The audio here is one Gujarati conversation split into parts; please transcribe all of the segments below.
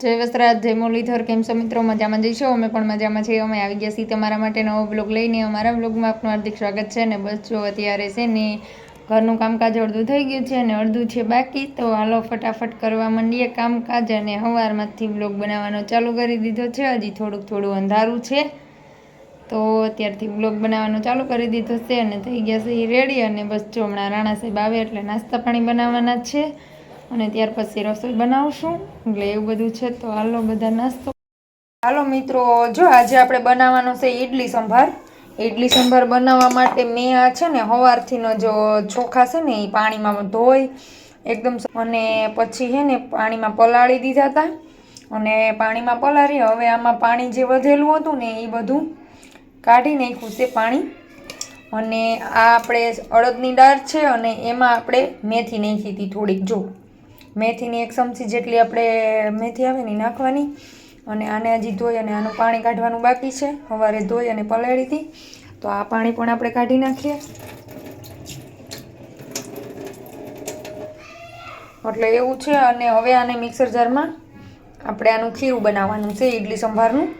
જય વસ્ત્રાજ જય મુરલીધર, કેમ છો મિત્રો? મજામાં જઈશું અમે પણ મજામાં છીએ. અમે આવી ગયા છીએ તમારા માટે નવો બ્લોગ લઈને. અમારા બ્લોગમાં આપનું હાર્દિક સ્વાગત છે ને બસ જો અત્યારે છે ને ઘરનું કામકાજ અડધું થઈ ગયું છે અને અડધું છે બાકી. તો હાલો ફટાફટ કરવા માંડીએ કામકાજ અને સવારમાંથી બ્લોગ બનાવવાનો ચાલુ કરી દીધો છે. હજી થોડુંક થોડું અંધારું છે. તો અત્યારથી બ્લોગ બનાવવાનું ચાલુ કરી દીધો છે અને થઈ ગયા છે એ રેડી. અને બસ જો હમણાં રાણા સાહેબ આવે એટલે નાસ્તા પાણી બનાવવાના છે. અને ત્યાર પછી રસોઈ બનાવશું. એટલે એવું બધું છે. તો હાલો, બધા નાસ્તો. હાલો મિત્રો, જો આજે આપણે બનાવવાનો છે ઈડલી સંભાર. ઈડલી સંભાર બનાવવા માટે મેં આ છે ને સવારથીનો જો ચોખા છે ને એ પાણીમાં ધોઈ એકદમ અને પછી છે ને પાણીમાં પલાળી દીધા હતા અને પાણીમાં પલાળી, હવે આમાં પાણી જે વધેલું હતું ને એ બધું કાઢી નાખ્યું છે પાણી. અને આ આપણે અડદની દાળ છે અને એમાં આપણે મેથી નાખી હતી થોડીક. જો મેથીની એક ચમચી જેટલી આપણે મેથી આવે ને નાખવાની. અને આને હજી ધોઈ અને આનું પાણી કાઢવાનું બાકી છે. સવારે ધોઈ અને પલાળી તો આ પાણી પણ આપણે કાઢી નાખીએ. એટલે એવું છે અને હવે આને મિક્સર જારમાં આપણે આનું ખીરું બનાવવાનું છે, ઈડલી સંભારનું.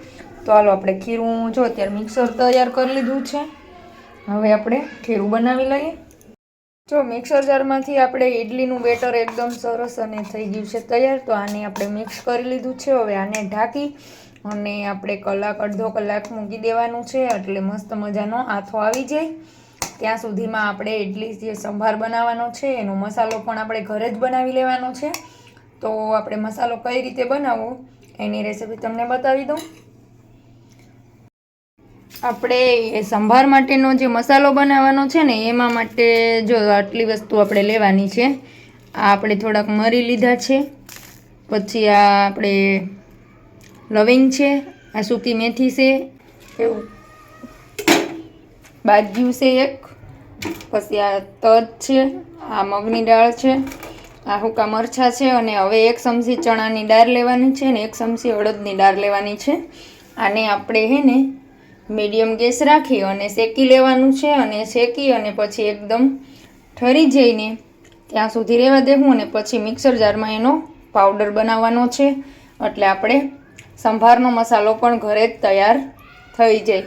તો હાલો આપણે ખીરું, જો અત્યારે મિક્સર તૈયાર કરી લીધું છે. હવે આપણે ખીરું બનાવી લઈએ. જો મિક્સર જારમાંથી આપણે ઈડલીનું બેટર એકદમ સરસ અને થઈ ગયું છે તૈયાર, તો આને આપણે મિક્સ કરી લીધું છે. હવે આને ઢાંકી અને આપણે કલાક, અડધો કલાક મૂકી દેવાનું છે, એટલે મસ્ત મજાનો આથો આવી જાય. ત્યાં સુધીમાં આપણે ઇડલી જે સંભાર બનાવવાનો છે, એનો મસાલો પણ આપણે ઘરે જ બનાવી લેવાનો છે. તો આપણે મસાલો કઈ રીતે બનાવવો, એની રેસીપી તમને બતાવી દઉં. આપણે સંભાર માટેનો જે મસાલો બનાવવાનો છે ને, એમાં માટે જો આટલી વસ્તુ આપણે લેવાની છે, આ આપણે થોડાક મરી લીધા છે, પછી આ આપણે લવિંગ છે, આ સૂકી મેથી છે, એવું. બાજ્યું છે એક, પછી આ તજ છે, આ મગની દાળ છે, આ હુકા મરચાં છે, અને હવે એક ચમચી ચણાની દાળ લેવાની છે, ને એક ચમચી અડદની દાળ લેવાની છે. આને આપણે હે ને મીડિયમ ગેસ રાખી અને શેકી લેવાનું છે અને શેકી અને પછી એકદમ ઠરી જઈને ત્યાં સુધી રહેવા દેવું અને પછી મિક્સર જારમાં એનો પાવડર બનાવવાનો છે. એટલે આપણે સંભારનો મસાલો પણ ઘરે જ તૈયાર થઈ જાય.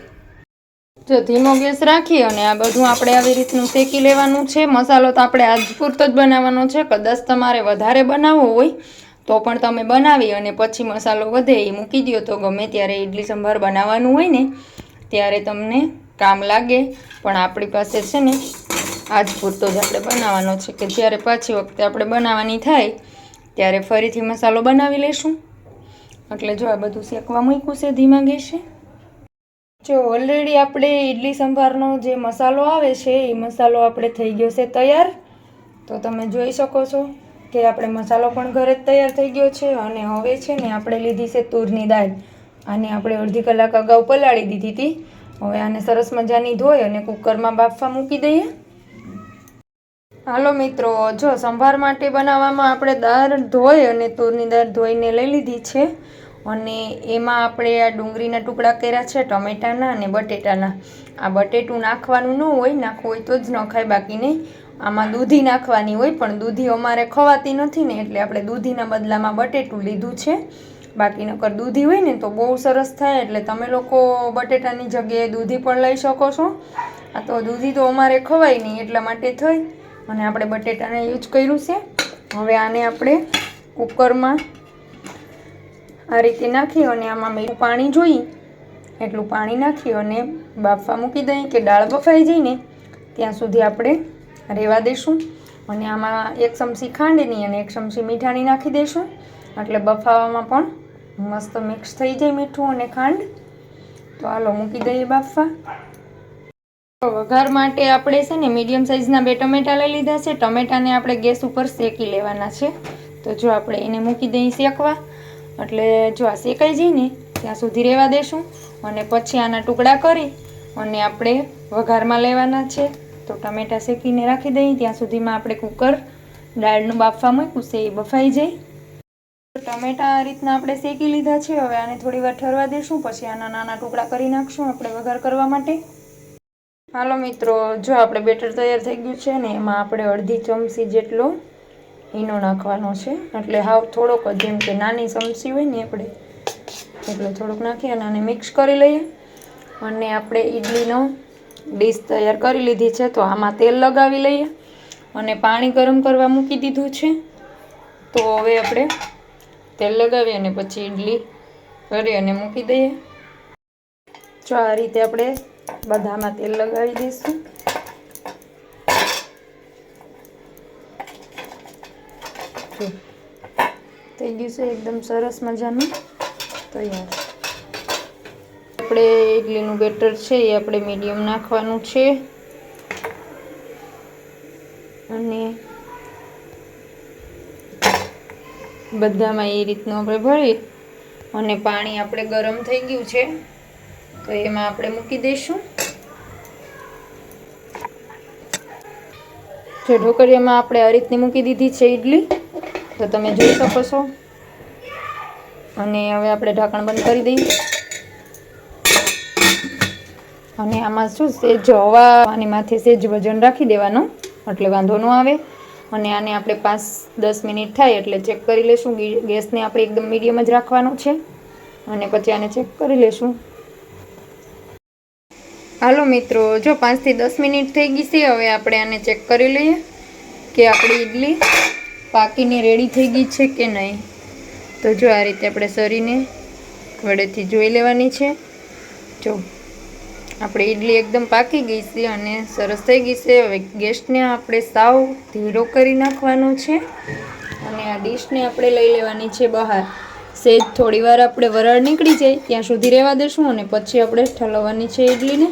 જો ધીમો ગેસ રાખી અને આ બધું આપણે આવી રીતનું શેકી લેવાનું છે. મસાલો તો આપણે આજ પૂરતો જ બનાવવાનો છે. કદાચ તમારે વધારે બનાવવો હોય તો પણ તમે બનાવી અને પછી મસાલો વધે એ મૂકી દો તો ગમે ત્યારે ઇડલી સંભાર બનાવવાનું હોય ને ત્યારે તમને કામ લાગે, પણ આપણી પાસે છે ને, આજ પૂરતો જ આપણે બનાવવાનો છે કે જ્યારે પાછી વખતે આપણે બનાવવાની થાય, ત્યારે ફરીથી મસાલો બનાવી લઈશું એટલે જો આ બધું શેકવા મૂક્યું છે, ધીમા ગેસે. જો ઓલરેડી આપણે ઇડલી સંભારનો જે મસાલો આવે છે, એ મસાલો આપણે થઈ ગયો છે તૈયાર. તો તમે જોઈ શકો છો કે આપણે મસાલો પણ ઘરે જ તૈયાર થઈ ગયો છે અને હવે છે ને આપણે લીધી છે તુરની દાળ. આને આપણે અડધી કલાક અગાઉ પલાળી દીધી હતી. હવે આને સરસ મજાની ધોઈ અને કુકરમાં બાફવા મૂકી દઈએ. હાલો મિત્રો, જો સંભાર માટે બનાવવામાં આપણે દાળ ધોઈ અને તુરની દાળ ધોઈને લઈ લીધી છે. અને એમાં આપણે આ ડુંગળીના ટુકડા કર્યા છે, ટમેટાના અને બટેટાના. આ બટેટું નાખવાનું ન હોય, નાખવું હોય તો જ નખાય બાકી નહીં. આમાં દૂધી નાખવાની હોય, પણ દૂધી અમારે ખવાતી નથી ને, એટલે આપણે દૂધીના બદલામાં બટેટું લીધું છે. બાકી નકર દૂધી હોય ને તો બહુ સરસ થાય એટલે તમે લોકો બટેટાની જગ્યાએ દૂધી પણ લઈ શકો છો. આ તો દૂધી તો અમારે ખવાય નહીં એટલા માટે થઈ અને આપણે બટેટાને યુઝ કર્યું છે. હવે આને આપણે કુકરમાં આ રીતે નાખી અને આમાં મેં પાણી જોઈ. એટલું પાણી નાખી અને બાફવા મૂકી દઈએ કે દાળ બફાઈ જઈને ત્યાં સુધી આપણે રહેવા દઈશું અને આમાં એક ચમચી ખાંડની અને એક ચમચી મીઠાની નાખી દઈશું એટલે બફાવામાં પણ મસ્ત મિક્સ થઈ જાય મીઠું અને ખાંડ. તો હાલો મૂકી દઈએ બાફવા. વઘાર માટે આપણે છે ને મીડિયમ સાઇઝના બે ટમેટા લઈ લીધા છે. ટમેટાને આપણે ગેસ ઉપર શેકી લેવાના છે. તો જો આપણે એને મૂકી દઈએ શેકવા. એટલે જો આ શેકાઈ જાય ને, ત્યાં સુધી રહેવા દેશું. અને પછી આના ટુકડા કરી અને આપણે વઘારમાં લેવાના છે. તો ટમેટા શેકીને રાખી દઈએ. ત્યાં સુધીમાં આપણે કુકર, દાળનું બાફવા મૂક્યું છે, એ બફાઈ જાય. ટમેટા આ રીતના આપણે શેકી લીધા છે. હવે આને થોડી વાર ઠરવા દેશું, પછી આના નાના ટુકડા કરી નાખશું આપણે વઘાર કરવા માટે. હાલો મિત્રો, જો આપણે બેટર તૈયાર થઈ ગયું છે ને, એમાં આપણે અડધી ચમચી જેટલો ઈનો નાખવાનો છે. એટલે હાવ થોડોક જેમ કે નાની ચમચી હોય ને આપણે, એટલે થોડુંક નાખી અને આને મિક્સ કરી લઈએ. અને આપણે ઈડલીનો ડીશ તૈયાર કરી લીધી છે, તો આમાં તેલ લગાવી લઈએ. અને પાણી ગરમ કરવા મૂકી દીધું છે. તો હવે આપણે તેલ લગાવી અને પછી ઈડલી કરી અને મૂકી દઈએ. જો આ રીતે આપણે બધામાં તેલ લગાવી દઈશું. થઈ ગયું છે એકદમ સરસ મજાનું. તૈયાર. આપણે ઇડલીનું બેટર છે એ આપણે મીડિયમ નાખવાનું છે. અને બધામાં એ રીતનું આપણે ભરી અને પાણી આપણે ગરમ થઈ ગયું છે, તો એમાં આપણે મૂકી દઈશું. જો ઢોકળીયામાં આપણે આ રીતની મૂકી દીધી છે ઈડલી, તો તમે જોઈ શકો છો. અને હવે આપણે ઢાંકણ બંધ કરી દઈએ. અને આમાં શું સેજ હવા અને માથે સેજ વજન રાખી દેવાનું, એટલે વાંધો ન આવે. અને આને આપણે પાંચ, દસ મિનિટ થાય એટલે ચેક કરી લેશું. ગેસને આપણે એકદમ મીડિયમ જ રાખવાનો છે. અને પછી આને ચેક કરી લેશું. હાલો મિત્રો, જો પાંચથી દસ મિનિટ થઈ ગઈ છે, હવે આપણે આને ચેક કરી લઈએ કે આપણી ઈડલી પાકીને રેડી થઈ ગઈ છે કે નહીં. તો જો આ રીતે આપણે સરીને વડેથી જોઈ લેવાની છે. જો આપણે ઈડલી એકદમ પાકી ગઈ છે અને સરસ થઈ ગઈ છે. હવે ગેસને આપણે સાવ ધીરો કરી નાખવાનો છે અને આ ડીશને આપણે લઈ લેવાની છે બહાર. સેજ થોડી વાર આપણે વરાળ નીકળી જાય, ત્યાં સુધી રહેવા દઈશું અને પછી આપણે ઠલવવાની છે ઈડલીને.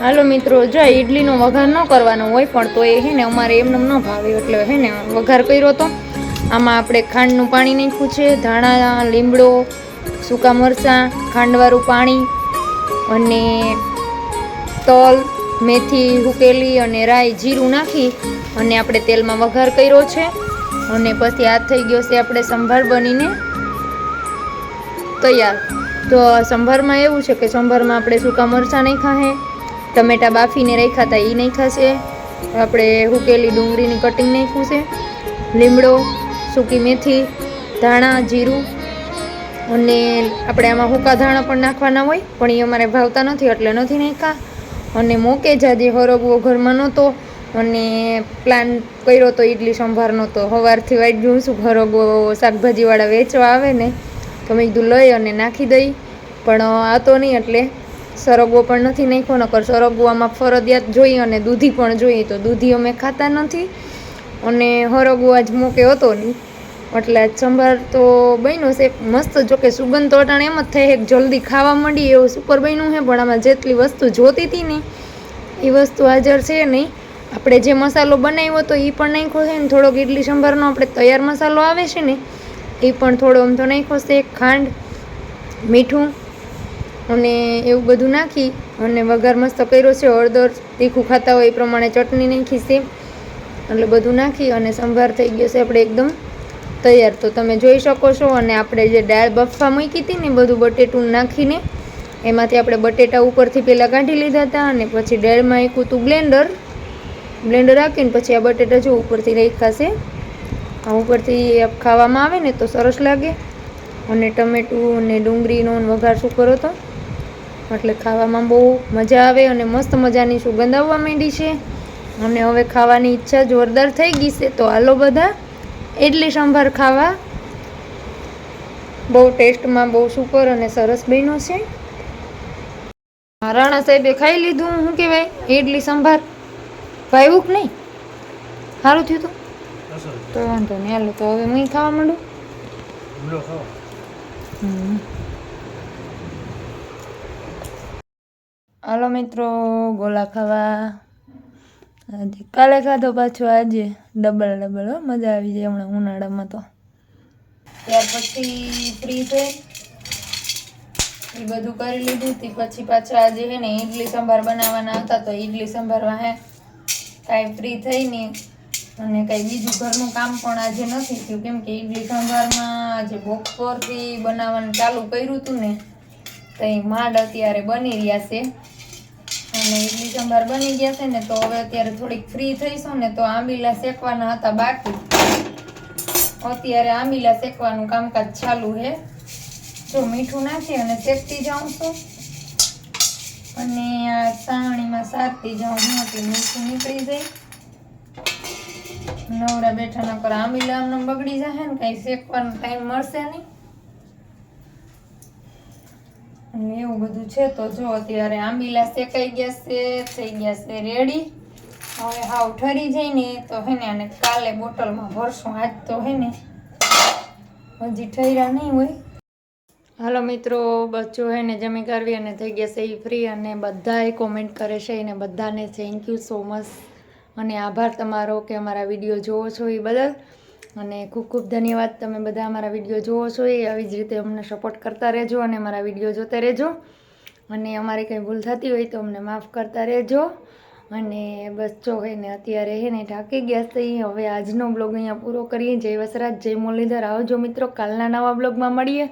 હાલો મિત્રો, જો ઇડલીનો વઘાર ન કરવાનો હોય પણ તો એ હે ને અમારે એમને ન ભાવે, એટલે હે ને વઘાર કર્યો તો. આમાં આપણે ખાંડનું પાણી નાખ્યું છે, ધાણા, લીમડો, સૂકા મરચાં, ખાંડવાળું પાણી અને તલ, મેથી હુકેલી અને રાઈ જીરું નાખી અને આપણે તેલમાં વઘાર કર્યો છે. અને પછી આ થઈ ગયો છે આપણે સંભાર બનીને તૈયાર. તો સંભારમાં એવું છે કે સંભારમાં આપણે સૂકા મરચાં નાખ્યા છે ટમેટા બાફીને રાખ્યા હતા એ નાખ્યા છે. આપણે હુકેલી ડુંગળીની કટિંગ નાખ્યું છે. લીમડો, સૂકી મેથી, ધાણા, જીરું અને આપણે આમાં હુકા ધાણા પણ નાખવાના હોય, પણ એ અમારે ભાવતા નથી, એટલે નથી નાખ્યા. અને મોકે જાજે હરગવો ઘરમાં નહોતો અને પ્લાન કર્યો તો ઇડલી સંભારનો તો સવારથી વાઈટ જોઉં છું હરગવો શાકભાજીવાળા વેચવા આવે ને, તો મેં કીધું લઈ અને નાખી દઈ. પણ આ તો નહીં, એટલે સરગવો પણ નથી નાખ્યો, નકર સરગવો આમાં ફરજિયાત જોઈએ અને દૂધી પણ જોઈએ. તો દૂધી અમે ખાતા નથી અને હરગવો આજ મોકે હતો નહીં. એટલે સંભાર તો બન્યો છે. મસ્ત જો કે સુગંધ તો અટાણે એમ જ થાય, એક જલ્દી ખાવા મળી એવું સુપર બન્યું છે, પણ આમાં જેટલી વસ્તુ જોતી હતી ને એ વસ્તુ હાજર છે નહીં. આપણે જે મસાલો બનાવ્યો તો એ પણ નાખ્યો છે ને થોડોક ઇડલી સંભારનો આપણે તૈયાર મસાલો આવે છે ને, એ પણ થોડો આમ તો નાખ્યો છે. ખાંડ, મીઠું અને એવું બધું નાખી અને વઘાર મસ્ત કર્યો છે, હળદર, તીખું ખાતા હોય એ પ્રમાણે ચટણી નાખી છે. એટલે બધું નાખી અને સંભાર થઈ ગયો છે આપણે એકદમ તૈયાર. તો તમે જોઈ શકો છો અને આપણે જે દાળ બફા મૂકી હતી ને બધું બટેટું નાખીને એમાંથી આપણે બટેટા ઉપરથી પહેલાં કાઢી લીધા હતા અને પછી દાળમાં એક હતું બ્લેન્ડર. બ્લેન્ડર રાખીને પછી આ બટેટા જો ઉપરથી રાખાશે આ ઉપરથી ખાવામાં આવે ને તો સરસ લાગે. અને ટમેટું અને ડુંગળીનો વઘાર શું કરો હતો? એટલે ખાવામાં બહુ મજા આવે અને મસ્ત મજાની સુગંધ આવવા માંડી છે. અને હવે ખાવાની ઈચ્છા જોરદાર થઈ ગઈ છે તો હાલો બધા ઇડલી સંભાર ખાવા. બહુ ટેસ્ટમાં બહુ સુપર અને સરસ બન્યો છે. રાણા સાહેબે ખાઈ લીધું શું કહેવાય? ઇડલી સંભાર. ભાવ્યું કે નહીં? સારું થયું તું? તો વાંધો નહીં હાલો તો હવે હું ખાવા માંડું? હાલો મિત્રો, ગોલા ખાવા. કાલે ખાધો પાછો આજે. ડબલ ડબલ હો, મજા આવી જાય હમણાં ઉનાળામાં તો. ત્યાર પછી ફ્રી થઈ એ બધું કરી લીધું. તે પછી પાછા આજે હે ને ઇડલી સંભાર બનાવવાના હતા, તો ઇડલી સંભારમાં હે. કાંઈ ફ્રી થઈ નહીં. અને કાંઈ બીજું ઘરનું કામ પણ આજે નથી થયું. કેમ કે ઇડલી સંભારમાં આજે બપોરથી બનાવવાનું ચાલુ કર્યું હતું ને, તો એ માંડ અત્યારે બની રહ્યા છે. અને ઇડલી સંભાર બની ગયા છે ને તો હવે અત્યારે થોડીક ફ્રી થઈશું ને તો આંબીલા શેકવાના હતા બાકી. અત્યારે આંબીલા શેકવાનું કામકાજ ચાલુ છે. જો મીઠું નાખી અને શેકતી જાઉં છું. અને આ સાવણીમાં સારતી જાઉં છું એટલે મીઠું નીકળી જાય. નવરા બેઠા ન કર આંબીલા આમને બગડી જશે ને કાંઈ શેકવાનો ટાઈમ મળશે નહીં. અને એવું બધું છે તો જો અત્યારે આંબીલા શેકાઈ ગયા છે, થઈ ગયા છે રેડી હવે હાવ ઠરી જાય ને તો હે ને અને કાલે બોટલમાં ભરશું. આજ તો હે ને હજી ઠર્યા નહીં હોય. હાલો મિત્રો, બચ્ચો હે ને જમી કરવી અને થઈ ગયા છે એ ફ્રી અને બધાએ કોમેન્ટ કરે છે અને બધાને થેન્ક યુ સો મચ અને આભાર તમારો કે અમારા વીડિયો જોવો છો એ બદલ. અને ખૂબ ખૂબ ધન્યવાદ. તમે બધા મારા વીડિયો જોવો છો, એ આવી જ રીતે અમને સપોર્ટ કરતા રહેજો અને મારા વીડિયો જોતા રહેજો. અને અમારે કંઈ ભૂલ થતી હોય તો અમને માફ કરતા રહેજો. અને બસ જો એને અત્યારે હે ને ઢાંકી ગયા થઈ હવે આજનો બ્લોગ અહીંયા પૂરો કરીએ. જય વસરાજ, જય મુરલીધર. આવજો મિત્રો, કાલના નવા બ્લોગમાં મળીએ.